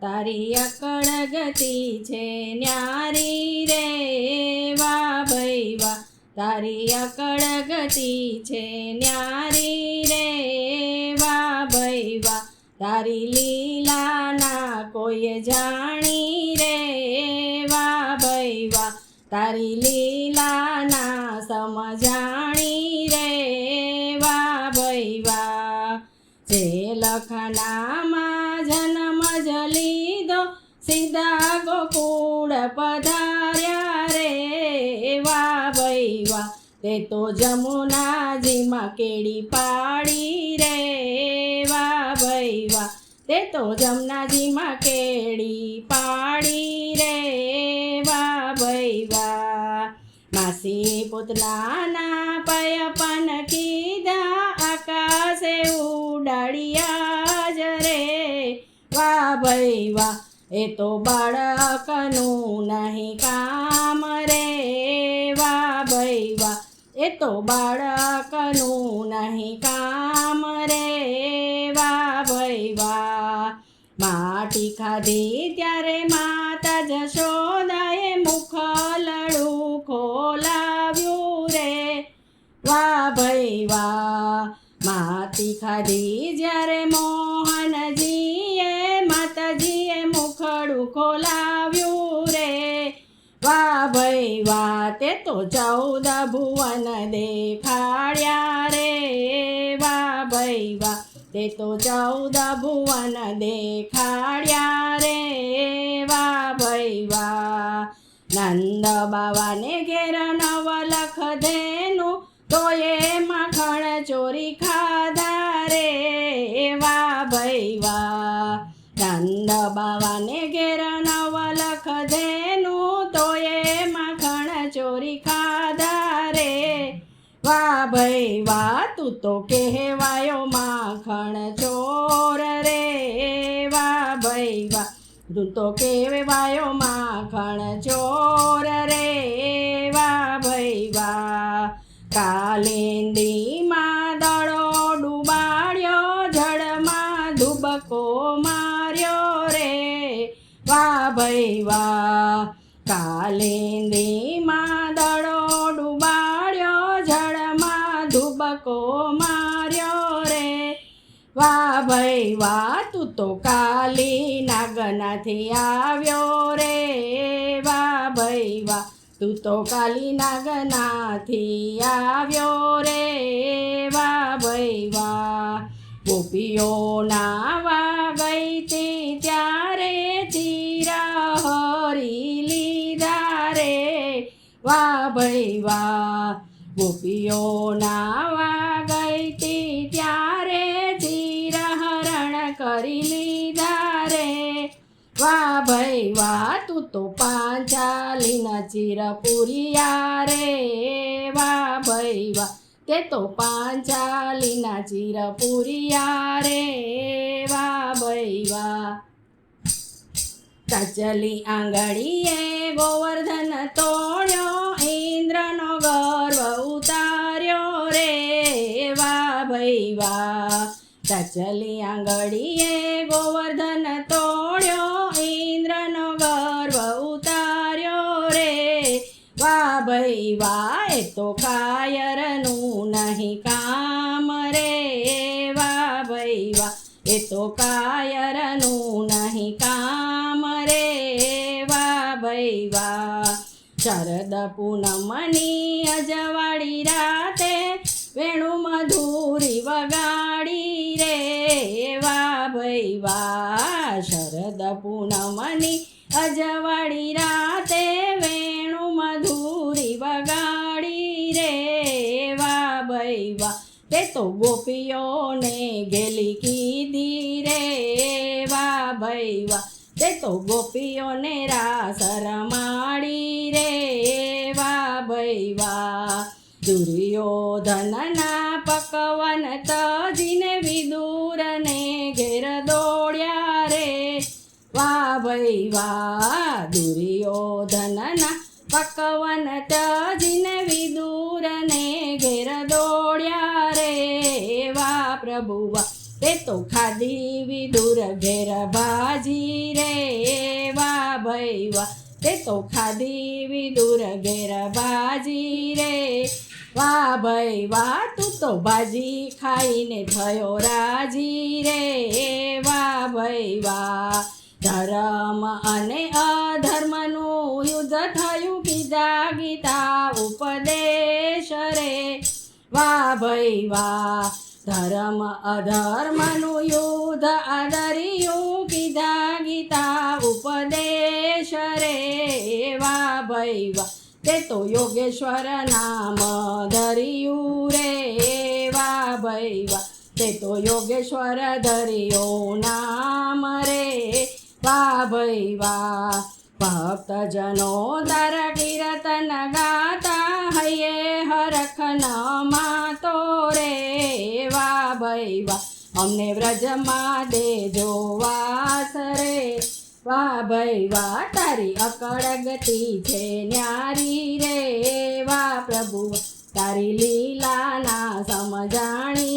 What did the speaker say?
તારી અકળ ગતિ છે ન્યારી રે, વા ભાઈ વા. તારી અકળ ગતિ છે ન્યારી રે, વા ભાઈ વા. તારી લીલાના કોઈ જાણી રે, વા ભાઈ વા. તારી લીલાના સમજાણી રે, વા ભાઈ વા. જે લખનામાં પધાર્યા રે વાહ ભઈ વાહ તે તો જમુનાજીમાં કેડી પાડી રે વાહ ભઈ વાહ તે તો જમનાજીમાં કેડી પાડી રે વાહ ભઈ માસી પુતલાના પય પન કીધા, આકાશે ઉડાડિયા જ રે વાહ ભાઈ વાહ એ તો બાળકનું નહીં કામ રે વા વાહ. એ તો બાળકનું નહીં કામ રે, વાહ ભઈ માટી ખાધી ત્યારે માતા જશોદાએ મુખલડું ખોલાવ્યું રે. વાહ ભઈ વાહ. માટી ખાધી જ્યારે મોહનજીએ તે તો ચૌદ ભુવન દેખાડ્યા રે વા ભઈ તે તો ચૌદ ભુવન દેખાડ્યા રે વા ભઈ નંદ બાવાને ઘેર નવલખ ધેનું તો એ માખણ ચોરી ખાધા રે વા ભઈ વાહ. નંદ બાવાને ઘેર વાહ ભઈ તું તો કહેવાયો માખણ ચોર રે. વાહ ભૈવા વાહ. તું તો કહેવાયો માખણ ચોર રે. વાહ ભૈવા કાલિંદીમાં દડો ડૂબાડ્યો, જળમાં ધુબકો માર્યો રે. વાહ ભઈ, વાહ. કાલિંદીમાં દડો વાહ તું તો કાલી નાગનાથી આવ્યો રે વા ભઈ વા તું તો કાલી નાગનાથી આવ્યો રે વા ભઈ વા ગોપીઓ નાવા ગઈ તે ત્યારે ચીરા હરી લીધા રે વા ભઈ વાહ ગોપીઓ નાવા ભઈ વાહ તું તો પાંચાલીના ચીરપુરિયા રે વા ભઈ વા તે તો પાંચાલીના ચીરપુરિયા રે વા ભઈ વાહ. કાચલી આંગળીએ ગોવર્ધન તોડ્યો, ઇન્દ્રનો ગર્વ ઉતાર્યો રે વાહ ભઈ વા કાચલી આંગળીએ ગોવર્ધન તોડ્યો તો કાયરનું નહીં કામ રે વાહ ભઈ એ તો કાયરનું નહીં કામ રે વાહ ભઈ શરદ પૂનમની અજવાળી રાતે વેણુ મધુરી વગાડી રે વાહ ભઈ શરદ પૂનમની અજવાળી રાતે તે તો ગોપીઓને ગેલી કીધી રે વા ભાઈ વાહ તે તો ગોપીઓને રાસ રમાડી રે વાહ ભાઈ વાહ દુર્યોધનના પકવન તજીને વિદુરને ઘેર દોડ્યા રે વાહ ભાઈ વા દુર્યોધનના પકવન તજીને વાહ તે તો ખાધી વિદુર ઘેર ભાજી રે વાહ ભૈવા તે તો ખાધી વિદુર ઘેર ભાજી રે વા ભાઈ વા તું તો ભાજી ખાઈને થયો રાજી રે વા ભાઈ વા ધર્મ અને અધર્મનું યુદ્ધ થયું કીધા ગીતા ઉપદેશ રે. વાહ ભાઈ વાહ ધર્મ અધર્મનું યુદ્ધ આદર્યું કીધા ગીતા ઉપદેશ રે વાહ ભૈવા. તે તો યોગેશ્વર નામ ધર્યું રે વાહ ભૈવા. તે તો યોગેશ્વર ધર્યો નામ રે વાહ ભૈવા. ભક્તજનો તારા કીર્તન ગાતા હૈયે હરખ માતો રે વાહ અમને વ્રજમાં દેજો વાસ રે વાહ ભાઈ વાહ તારી અકળ ગતિ છે ન્યારી રે. વાહ પ્રભુ તારી લીલાના સમજાણ